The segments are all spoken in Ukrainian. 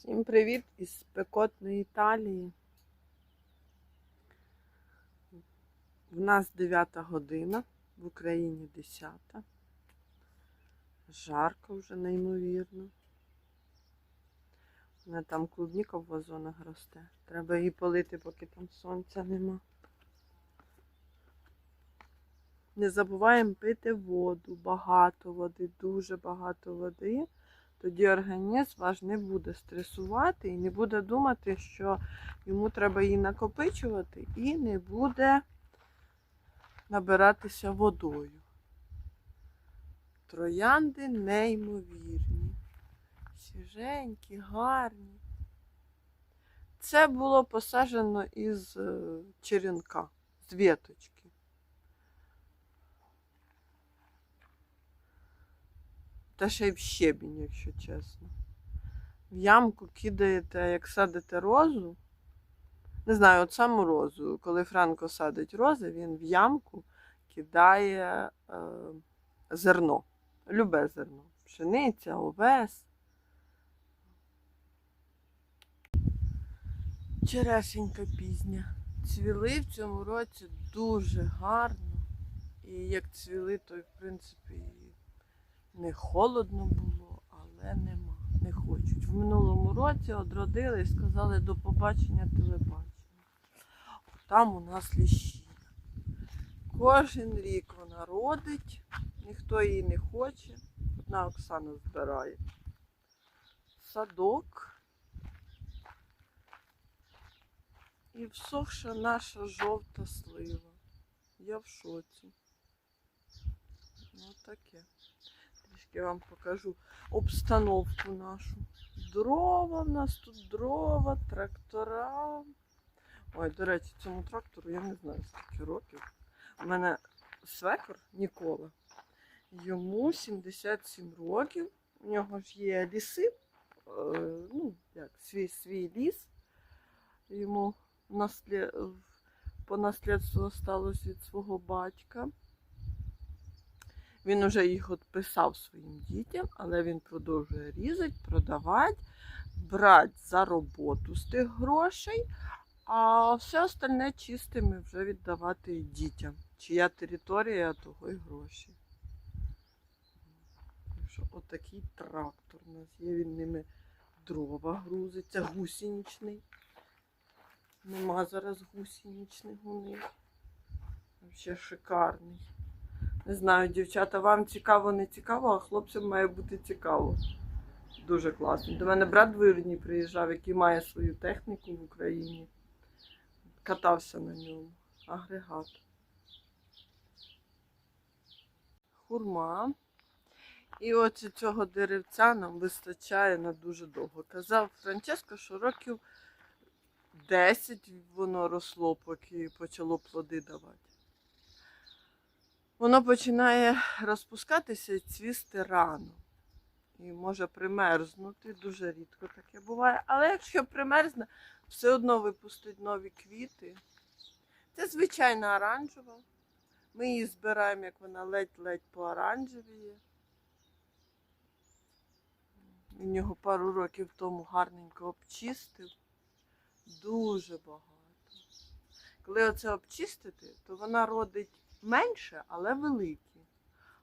Всім привіт із спекотної Італії. В нас 9 година, в Україні 10. Жарко вже неймовірно. Мене там клубніка в вазонах росте. Треба її полити, поки там сонця нема. Не забуваємо пити воду, багато води, дуже багато води тоді організм ваш не буде стресувати і не буде думати, що йому треба її накопичувати, і не буде набиратися водою. Троянди неймовірні, свіженькі, гарні. Це було посаджено із е, черенка, з віточки. Та ще й в щебінь, якщо чесно. В ямку кидаєте, як садите розу. Не знаю, от саму розу. Коли Франко садить рози, він в ямку кидає е, зерно. Любе зерно. Пшениця, овес. Черешенька пізня. Цвіли в цьому році дуже гарно. І як цвіли, то, в принципі, не холодно було, але нема, не хочуть. В минулому році одродили і сказали до побачення телебачення. Там у нас ліщина. Кожен рік вона родить, ніхто її не хоче. Одна Оксана збирає. Садок. І всохша наша жовта слива. Я в шоці. Ну таке. Трішки вам покажу обстановку нашу. Дрова в нас тут дрова, трактора. Ой, до речі, цьому трактору я не знаю скільки років. У мене свекор Нікола. Йому 77 років. У нього ж є ліси, е, ну, як, свій свій ліс. Йому наслід... по наслідству осталось від свого батька. Він уже їх відписав своїм дітям, але він продовжує різати, продавати, брати за роботу з тих грошей, а все остальне чистими вже віддавати дітям. Чия територія, того й гроші. Що отакий трактор у нас є, він ними дрова грузиться, гусеничний. Нема зараз гусеничних у них. Взагалі шикарний. Не знаю, дівчата, вам цікаво, не цікаво, а хлопцям має бути цікаво. Дуже класно. До мене брат двоюрідний приїжджав, який має свою техніку в Україні. Катався на ньому. Агрегат. Хурма. І от цього деревця нам вистачає на дуже довго. Казав Франческо, що років 10 воно росло, поки почало плоди давати. Воно починає розпускатися і цвісти рано. І може примерзнути, дуже рідко таке буває. Але якщо примерзне, все одно випустить нові квіти. Це звичайна оранжева. Ми її збираємо, як вона ледь-ледь по оранжевіє. Він його пару років тому гарненько обчистив. Дуже багато. Коли оце обчистити, то вона родить менше, але великі.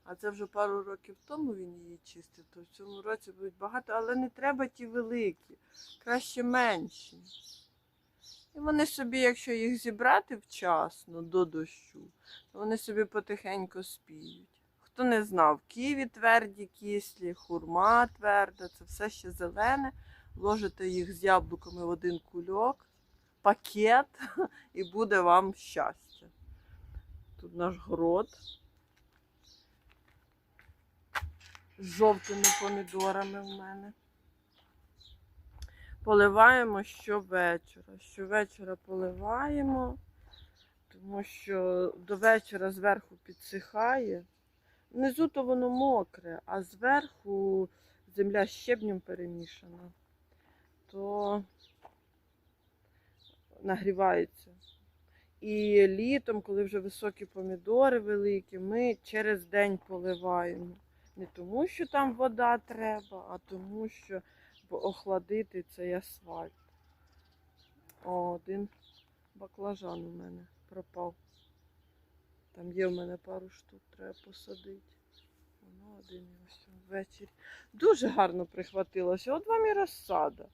А це вже пару років тому він її чистив, то в цьому році будуть багато, але не треба ті великі, краще менші. І вони собі, якщо їх зібрати вчасно до дощу, то вони собі потихеньку спіють. Хто не знав, ківі тверді, кислі, хурма тверда, це все ще зелене. Ложите їх з яблуками в один кульок, пакет, і буде вам щастя. Тут наш город з жовтими помідорами в мене. Поливаємо щовечора. Щовечора поливаємо, тому що до вечора зверху підсихає. Внизу то воно мокре, а зверху земля щебнем перемішана, то нагрівається. І літом, коли вже високі помідори великі, ми через день поливаємо. Не тому, що там вода треба, а тому, що охладити цей асфальт. О, один баклажан у мене пропав. Там є в мене пару штук, треба посадити. Воно один і ось ввечері. Дуже гарно прихватилося. От вам і розсада.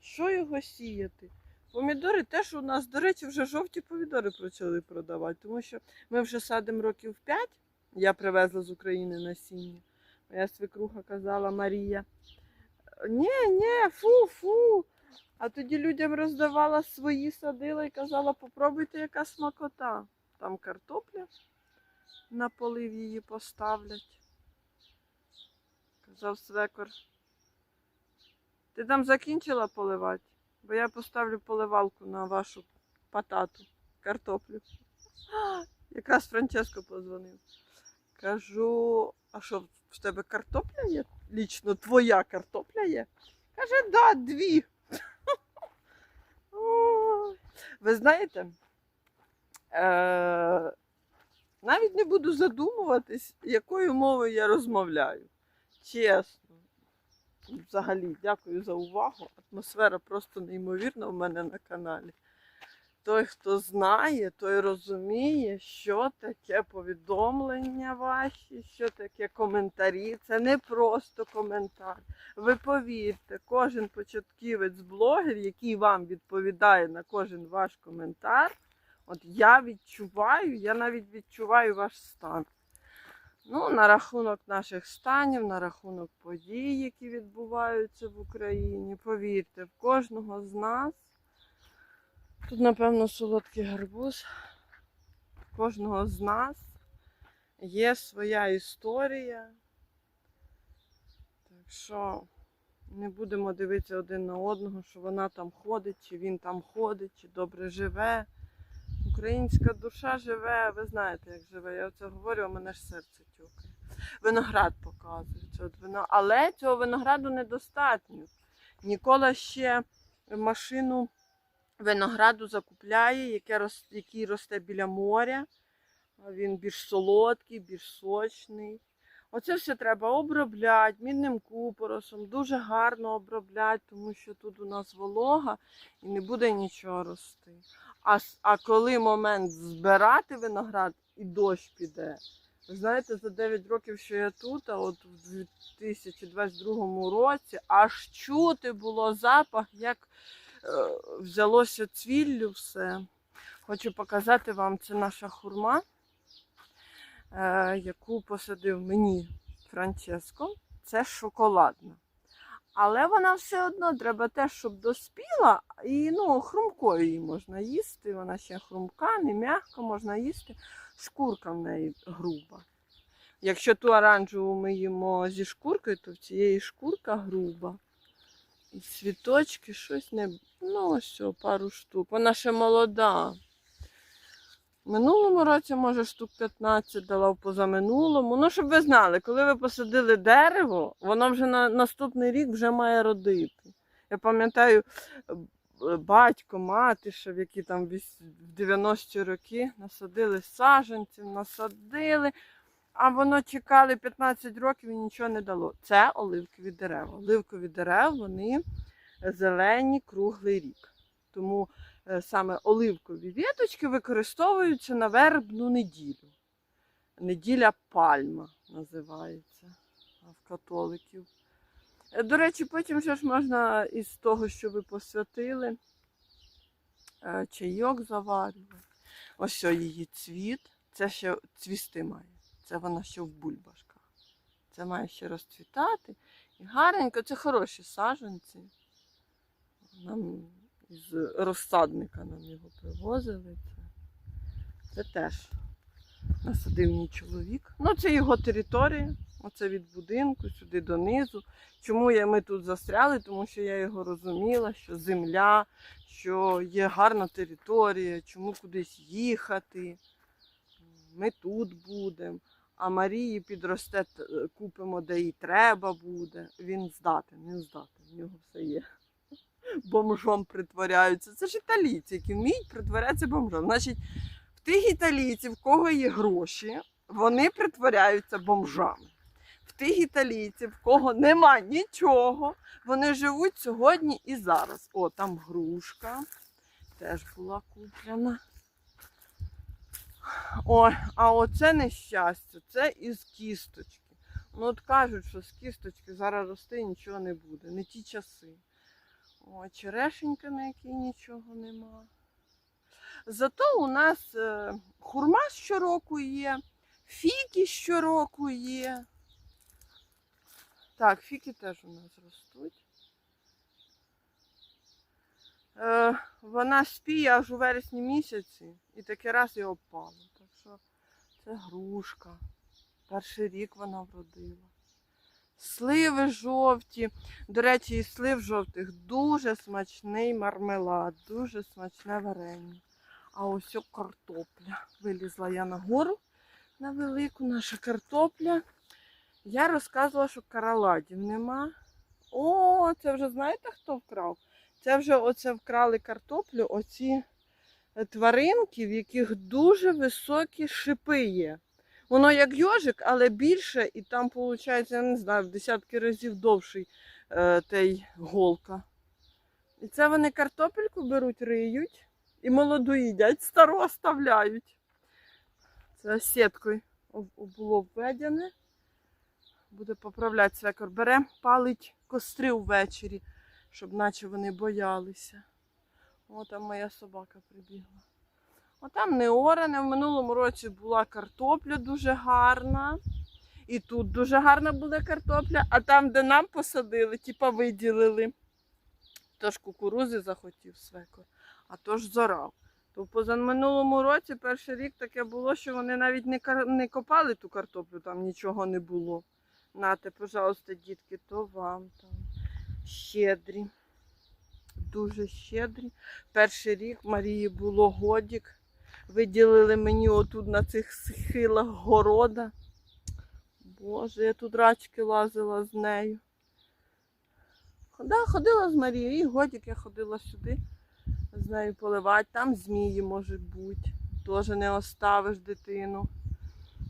Що його сіяти? Помідори теж у нас, до речі, вже жовті помідори почали продавати, тому що ми вже садимо років 5. Я привезла з України насіння. Моя свекруха казала Марія. Ні, ні, фу, фу. А тоді людям роздавала свої садила і казала, попробуйте, яка смакота. Там картопля на полив її поставлять. Казав свекор. Ти там закінчила поливати? Бо я поставлю поливалку на вашу патату, картоплю. Якраз Франческо позвонив. Кажу, а що в тебе картопля є? Лічно твоя картопля є? Каже, да, дві. Ви знаєте, е- навіть не буду задумуватись, якою мовою я розмовляю. Чесно. Взагалі, дякую за увагу. Атмосфера просто неймовірна в мене на каналі. Той, хто знає, той розуміє, що таке повідомлення ваші, що таке коментарі. Це не просто коментар. Ви повірте, кожен початківець блогер, який вам відповідає на кожен ваш коментар, от я відчуваю, я навіть відчуваю ваш стан. Ну, на рахунок наших станів, на рахунок подій, які відбуваються в Україні. Повірте, в кожного з нас. Тут, напевно, солодкий гарбуз. В кожного з нас є своя історія. Так що не будемо дивитися один на одного, що вона там ходить, чи він там ходить, чи добре живе. Українська душа живе, ви знаєте, як живе. Я оце говорю, а мене ж серце тюкає. Виноград показується. От вино... Але цього винограду недостатньо. Ніколи ще машину винограду закупляє, яке рос... який росте біля моря. Він більш солодкий, більш сочний. Оце все треба обробляти мідним купоросом, дуже гарно обробляти, тому що тут у нас волога і не буде нічого рости. А, а коли момент збирати виноград і дощ піде, знаєте, за 9 років, що я тут, а от в 2022 році аж чути було запах, як е, взялося цвіллю все. Хочу показати вам, це наша хурма, е, яку посадив мені Франческо. Це шоколадна. Але вона все одно треба теж, щоб доспіла, і ну, хрумкою її можна їсти. Вона ще хрумка, не м'яко можна їсти. Шкурка в неї груба. Якщо ту оранжеву ми їмо зі шкуркою, то в цієї шкурка груба. І цвіточки щось не. Ну, ось, пару штук. Вона ще молода. Минулому році, може, штук 15 дала в позаминулому. Ну, щоб ви знали, коли ви посадили дерево, воно вже на наступний рік вже має родити. Я пам'ятаю, е, батько, мати, ще в які там в 90-ті роки насадили саджанців, насадили, а воно чекали 15 років і нічого не дало. Це оливкові дерева. Оливкові дерева, вони зелені круглий рік. Тому саме оливкові віточки використовуються на вербну неділю. Неділя пальма називається в католиків. Е, До речі, потім ще ж можна із того, що ви посвятили, е, чайок заварювати. Ось що її цвіт. Це ще цвісти має. Це вона ще в бульбашках. Це має ще розцвітати. І гарненько, це хороші саджанці. Нам із розсадника нам його привозили. Це, це теж насадив мій чоловік. Ну, це його територія. Оце від будинку сюди донизу. Чому я, ми тут застряли? Тому що я його розуміла, що земля, що є гарна територія, чому кудись їхати. Ми тут будемо. А Марії підросте, купимо, де їй треба буде. Він здатен, він здатен, в нього все є. Бомжом притворяються. Це ж італійці, які вміють притворятися бомжом. Значить, в тих італійців, в кого є гроші, вони притворяються бомжами. В тих італійців, в кого нема нічого, вони живуть сьогодні і зараз. О, там грушка теж була куплена. Ой, а оце нещастя, це із кісточки. Ну от кажуть, що з кісточки зараз рости нічого не буде, не ті часи. О, черешенька, на якій нічого нема. Зато у нас е, хурма щороку є, фіки щороку є. Так, фіки теж у нас ростуть. Е, вона спіє аж у вересні місяці і таки раз і опала. Так що це грушка. Перший рік вона вродила. Сливи жовті. До речі, із слив жовтих дуже смачний мармелад, дуже смачне варення. А ось картопля. Вилізла я на гору на велику наша картопля. Я розказувала, що караладів нема. О, це вже знаєте, хто вкрав? Це вже оце вкрали картоплю, оці е, тваринки, в яких дуже високі шипи є. Воно як йожик, але більше, і там, виходить, я не знаю, в десятки разів довший е, той голка. І це вони картопельку беруть, риють і молоду їдять, стару оставляють. Це сіткою було введене. Буде поправляти свекор. Бере, палить костри ввечері, щоб наче вони боялися. О, там моя собака прибігла. О, там не оране. В минулому році була картопля дуже гарна. І тут дуже гарна була картопля, а там, де нам посадили, типа виділили. Тож кукурузи захотів свекор, а то ж зорав. То позаминулому році, перший рік таке було, що вони навіть не, не копали ту картоплю, там нічого не було. Нате, пожалуйста, дітки, то вам там. Щедрі. Дуже щедрі. Перший рік Марії було годік. Виділили мені отут на цих схилах города. Боже, я тут рачки лазила з нею. Да, ходила з Марією, і годік я ходила сюди з нею поливати. Там змії можуть бути. Теж не оставиш дитину.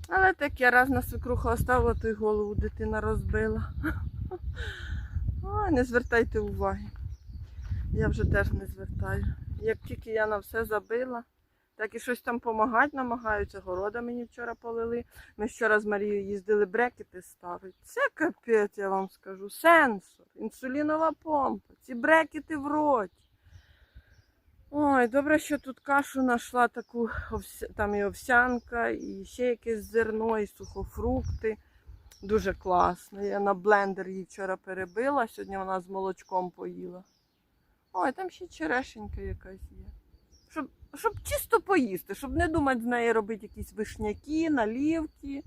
Але таке раз на свекруха оставила, то й голову дитина розбила. Ой, не звертайте уваги. Я вже теж не звертаю. Як тільки я на все забила, так і щось там допомагати намагаються. Города мені вчора полили. Ми вчора з Марією їздили брекети ставити. Це капець, я вам скажу. Сенсор, інсулінова помпа, ці брекети в роті. Ой, добре, що тут кашу знайшла таку, там і овсянка, і ще якесь зерно, і сухофрукти. Дуже класно. Я на блендер її вчора перебила, сьогодні вона з молочком поїла. Ой, там ще черешенька якась є. Щоб, чисто поїсти, щоб не думати з неї робити якісь вишняки, налівки.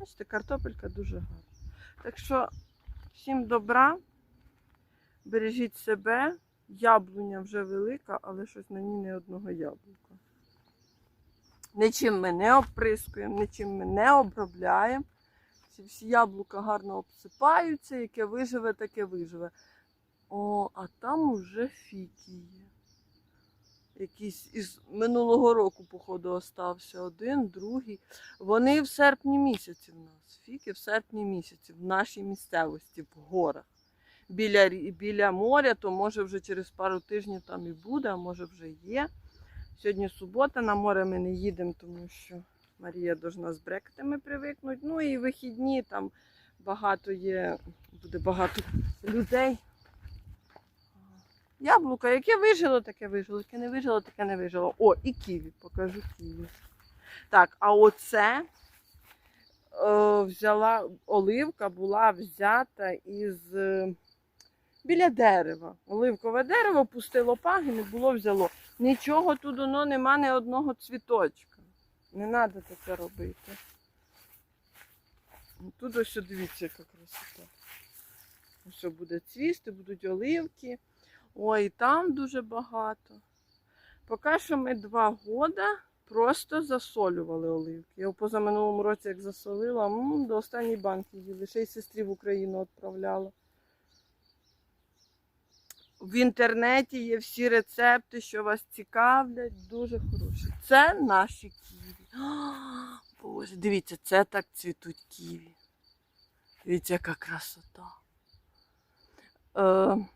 Бачите, картопелька дуже гарна. Так що всім добра, бережіть себе. Яблуня вже велика, але щось на ній не одного яблука. Нічим ми не оприскуємо, нічим ми не обробляємо. Ці всі яблука гарно обсипаються, яке виживе, таке виживе. О, а там уже є. Якийсь із минулого року, походу, остався один, другий. Вони в серпні місяці в нас. Фіки в серпні місяці, в нашій місцевості, в горах. Біля, біля моря, то може вже через пару тижнів там і буде, а може вже є. Сьогодні субота, на море ми не їдемо, тому що Марія должна з брекетами привикнути. Ну і вихідні там багато є, буде багато людей. Яблука, яке вижило, таке вижило, яке не вижило, таке не вижило. О, і ківі, покажу ківі. Так, а оце е, взяла оливка була взята із біля дерева. Оливкове дерево пустило паги, не було взяло. Нічого тут воно нема ні одного цвіточка. Не треба таке робити. Ну, Тут ось дивіться, яка красота. Ось буде цвісти, будуть оливки. Ой, там дуже багато. Поки що ми два года просто засолювали оливки. Я позаминулому році, як засолила, до останньої банки їли. Ще й сестрі в Україну відправляла. В інтернеті є всі рецепти, що вас цікавлять, дуже хороші. Це наші ківі. Боже, дивіться, це так цвітуть ківі. Дивіться, яка красота. Е,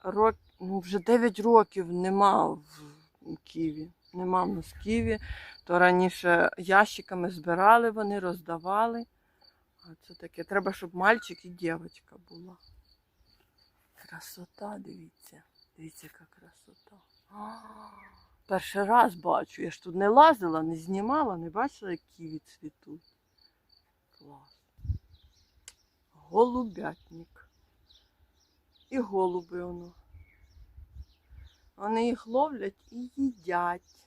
рок, ну, вже 9 років нема в Києві. Нема в нас в Києві. То раніше ящиками збирали вони, роздавали. А це таке. Треба, щоб мальчик і дівчинка була. Красота, дивіться. Дивіться, яка красота. Перший раз бачу. Я ж тут не лазила, не знімала, не бачила, як ківі цвітуть. Клас. Голубятник. І голуби воно. Вони їх ловлять і їдять.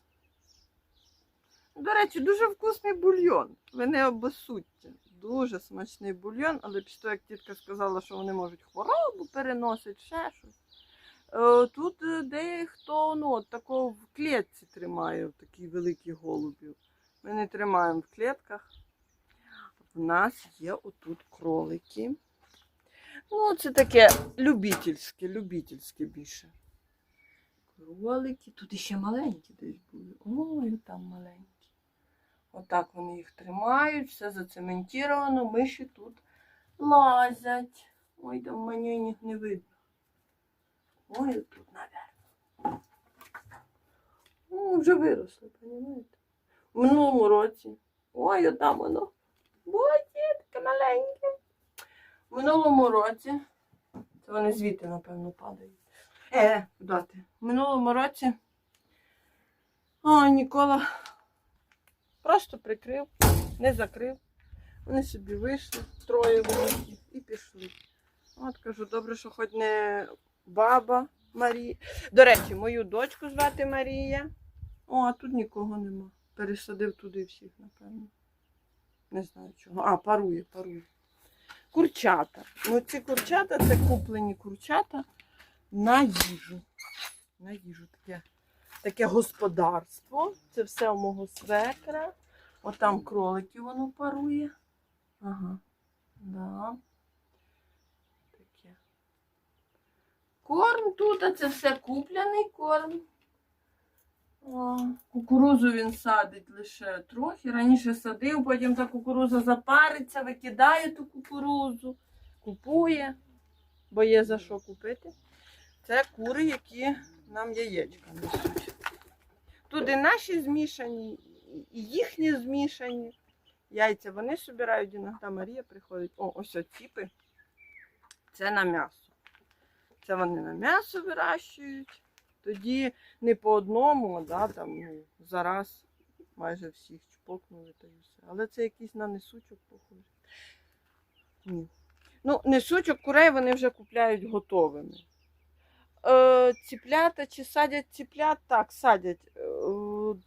До речі, дуже вкусний бульйон. Ви не обесудьте. Дуже смачний бульйон, але після того, як тітка сказала, що вони можуть хворобу переносити, ще щось. Е, Тут е, дехто ну, такого в клітці тримає такі великі голубів. Ми не тримаємо в клітках. В нас є отут кролики. Ну, це таке любительське, любительське більше. Кролики. Тут іще маленькі десь були. Ой, там маленькі. Отак вони їх тримають, все зацементовано, миші тут лазять. Ой, там мені їх не видно. Ой, тут, наверное. Ну, вже виросли, розумієте? В минулому році. Ой, там воно. Боже, таке маленьке. В минулому році. Це вони звідти, напевно, падають. Е, куди ти? В минулому році. Ой, Нікола просто прикрив, не закрив. Вони собі вийшли, троє великих, і пішли. От кажу, добре, що хоч не баба Марія. До речі, мою дочку звати Марія. О, а тут нікого нема. Пересадив туди всіх, напевно. Не знаю чого. А, парує, парує. Курчата. Ну, ці курчата це куплені курчата на їжу. На їжу таке, таке господарство. Це все у мого свекра. Отам кролики воно парує. Ага. Да. Таке. Корм тут, а це все купляний корм. О, кукурузу він садить лише трохи. Раніше садив, потім та кукуруза запариться, викидає ту кукурузу, купує, бо є за що купити. Це кури, які нам яєчка несуть. Тут і наші змішані, і їхні змішані. Яйця вони собирають, іноді Марія приходить. О, ось оціпи. Це на м'ясо. Це вони на м'ясо вирощують. Тоді не по одному, да, там, ну, зараз майже всіх чпокнули та і все. Але це якийсь на несучок похоже. Ні. Ну, несучок курей вони вже купляють готовими. Е, ціплята чи садять ціплят? Так, садять. Е,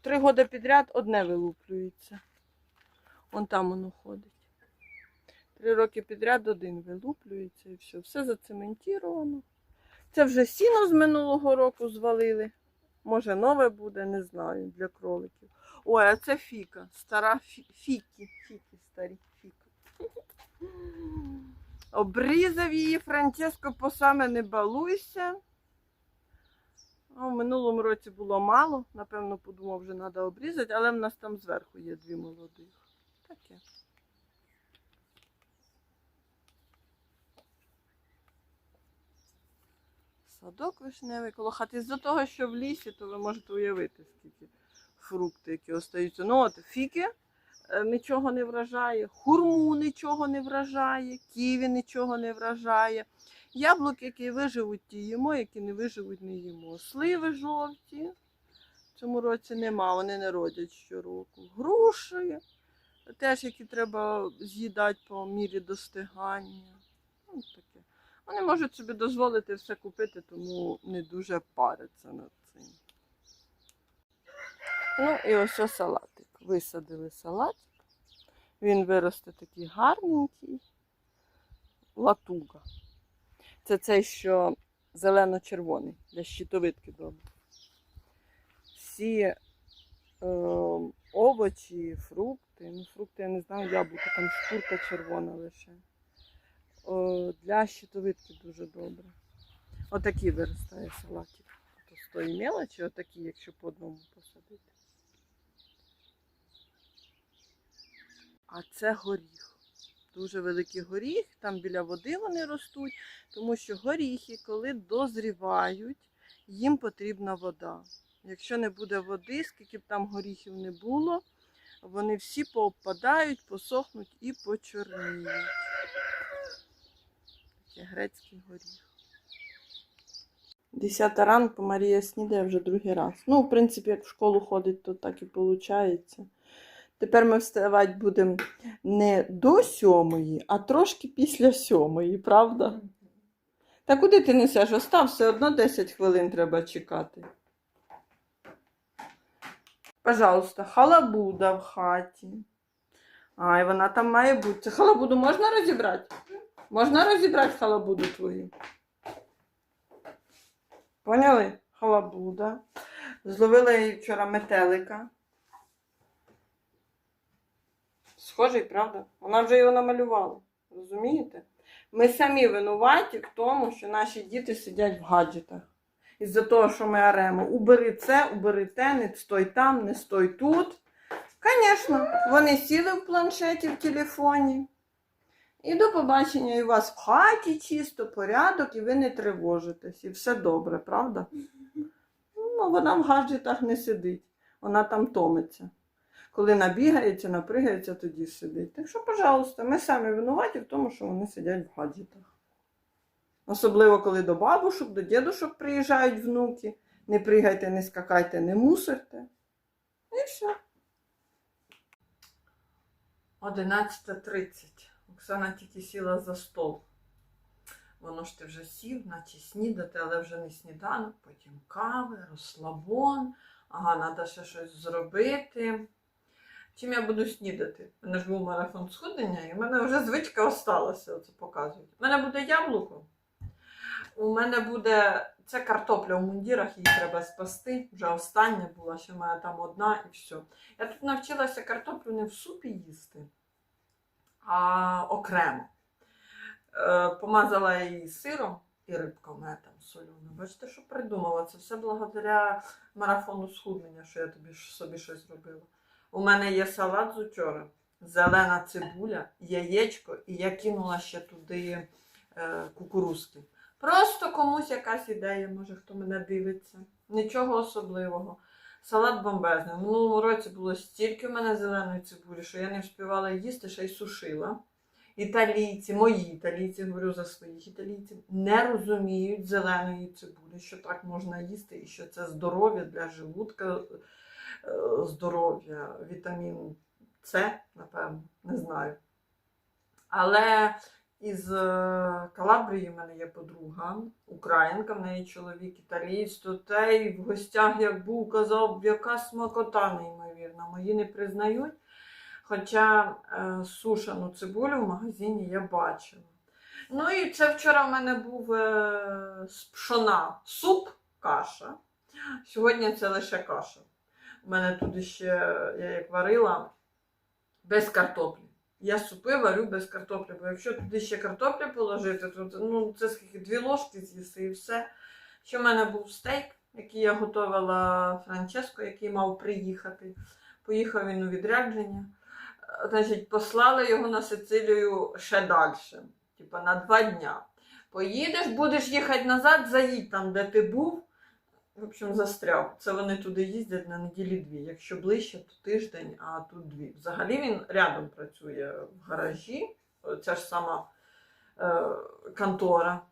три роки підряд одне вилуплюється. Вон там воно ходить. Три роки підряд один вилуплюється і все. Все зацементіровано. Це вже сіно з минулого року звалили. Може, нове буде, не знаю, для кроликів. Ой, а це фіка. Стара фі... фіки. Фіки старі фіка. Обрізав її Франческо по саме не балуйся. А в минулому році було мало. Напевно, подумав, вже треба обрізати, але в нас там зверху є дві молодих. Таке. Садок вишневий коло хати. З-за того, що в лісі, то ви можете уявити, скільки фрукти, які остаються. Ну от фіки е, нічого не вражає, хурму нічого не вражає, ківі нічого не вражає. Яблук, які виживуть, ті їмо, які не виживуть, не їмо. Сливи жовті. Цьому році нема, вони не родять щороку. Груші, теж які треба з'їдати по мірі достигання. Ну, таке. Вони можуть собі дозволити все купити, тому не дуже паряться над цим. Ну і ось ось салатик. Висадили салатик. Він виросте такий гарненький. Латуга. Це цей, що зелено-червоний, для щитовидки добре. Всі е, овочі, фрукти. Ну, фрукти я не знаю, яблуко, там шкурка червона лише. О, для щитовидки дуже добре. Отакий виростає салатик. Тої мелочі, отакі, якщо по одному посадити. А це горіх. Дуже великий горіх, там біля води вони ростуть, тому що горіхи, коли дозрівають, їм потрібна вода. Якщо не буде води, скільки б там горіхів не було, вони всі поопадають, посохнуть і почорніють. Такий грецький горіх. Десята ранку Марія снідає вже другий раз. Ну, в принципі, як в школу ходить, то так і виходить. Тепер ми вставати будемо не до сьомої, а трошки після сьомої, правда? Та куди ти несеш? Остав все одно 10 хвилин треба чекати. Пожалуйста, халабуда в хаті. Ай, вона там має бути. Це халабуду можна розібрати? Можна розібрати халабуду твою? Поняли? Халабуда. Зловила її вчора метелика. Схожий, правда? Вона вже його намалювала. Розумієте? Ми самі винуваті в тому, що наші діти сидять в гаджетах. Із-за того, що ми оремо. Убери це, убери те, не стой там, не стой тут. Звісно, вони сіли в планшеті, в телефоні. І до побачення і у вас в хаті чисто, порядок, і ви не тривожитесь. І все добре, правда? Ну, вона в гаджетах не сидить, вона там томиться. Коли набігається, напригається, тоді сидить. Так що, пожалуйста, ми самі винуваті в тому, що вони сидять в гаджетах. Особливо, коли до бабушок, до дідушок приїжджають внуки. Не пригайте, не скакайте, не мусорте. І все. 11.30. Оксана тільки сіла за стол. Воно ж ти вже сів, наче снідати, але вже не сніданок, потім кави, розслабон. Ага, треба ще щось зробити. Чим я буду снідати? У мене ж був марафон схуднення, і в мене вже звичка осталася, оце показують. У мене буде яблуко. У мене буде це картопля в мундірах, її треба спасти. Вже остання була, ще мене там одна і все. Я тут навчилася картоплю не в супі їсти, а окремо. Е, помазала її сиром і рибка в там солена. Бачите, що придумала? Це все благодаря марафону схуднення, що я тобі собі щось зробила. У мене є салат з учора, зелена цибуля, яєчко, і я кинула ще туди е, кукурузки. Просто комусь якась ідея, може хто мене дивиться. Нічого особливого. Салат бомбезний. В минулому році було стільки в мене зеленої цибулі, що я не встигала їсти, ще й сушила. Італійці, мої італійці, говорю за своїх італійців, не розуміють зеленої цибулі, що так можна їсти, і що це здоров'я для желудка, здоров'я, вітамін С, напевно, не знаю. Але із е, Калабрії в мене є подруга, українка, в неї чоловік італієць, то той в гостях як був, казав, яка смакота неймовірна. Мої не признають. Хоча е, сушену цибулю в магазині я бачила. Ну і це вчора в мене був е, пшона суп, каша. Сьогодні це лише каша. У мене тут ще я як варила без картоплі. Я супи варю без картоплі, бо якщо туди ще картоплі положити, то ну, це скільки дві ложки з'їси і все. Ще в мене був стейк, який я готувала Франческо, який мав приїхати. Поїхав він у відрядження. Е, Значить, послали його на Сицилію ще далі, типа на два дня. Поїдеш, будеш їхати назад, заїдь там, де ти був. В общем, застряв. Це вони туди їздять на неділі дві. Якщо ближче, то тиждень, а тут дві. Взагалі він рядом працює в гаражі. Ця ж сама е, контора.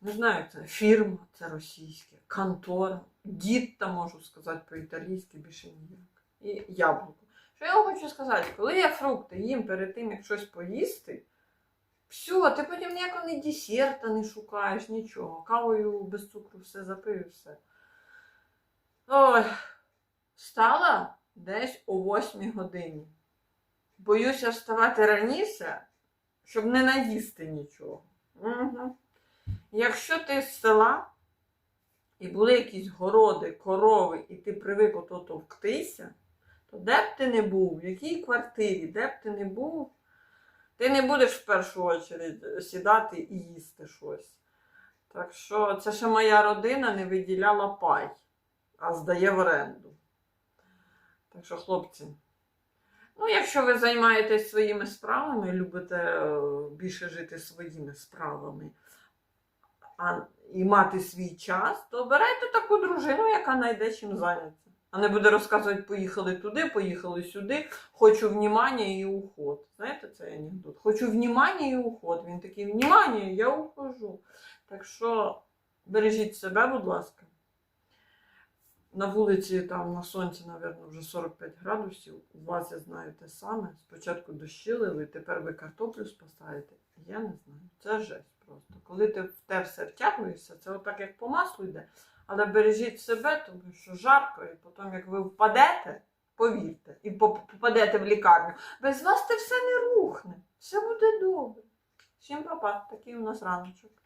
Не знаю, це фірма, це російське, контора. Дід там можу сказати по-італійськи, більше ніяк. І яблуко. Що я вам хочу сказати, коли я фрукти їм перед тим, як щось поїсти, все, ти потім ніякого не десерта не шукаєш, нічого. Кавою без цукру все запив все. Ой, встала десь о 8 годині. Боюся вставати раніше, щоб не наїсти нічого. Угу. Якщо ти з села і були якісь городи, корови, і ти привик ото товктися, то де б ти не був, в якій квартирі, де б ти не був, ти не будеш в першу чергу сідати і їсти щось. Так що це ще моя родина не виділяла пай, а здає в оренду. Так що, хлопці, Ну, якщо ви займаєтесь своїми справами, любите е, більше жити своїми справами а, і мати свій час, то обирайте таку дружину, яка знайде чим зайнятися. А не буде розказувати, поїхали туди, поїхали сюди, хочу внімання і уход. Знаєте цей анекдот? Хочу внімання і уход. Він такий, внімання, я ухожу. Так що бережіть себе, будь ласка. На вулиці там на сонці, мабуть, вже 45 градусів. У вас я знаю те саме. Спочатку дощили, тепер ви картоплю спасаєте. Я не знаю. Це жесть просто. Коли ти в те все втягуєшся, це отак як по маслу йде. Але бережіть себе, тому що жарко, і потім, як ви впадете, повірте, і поп- попадете в лікарню, без вас це все не рухне. Все буде добре. Всім папа, такий у нас раночок.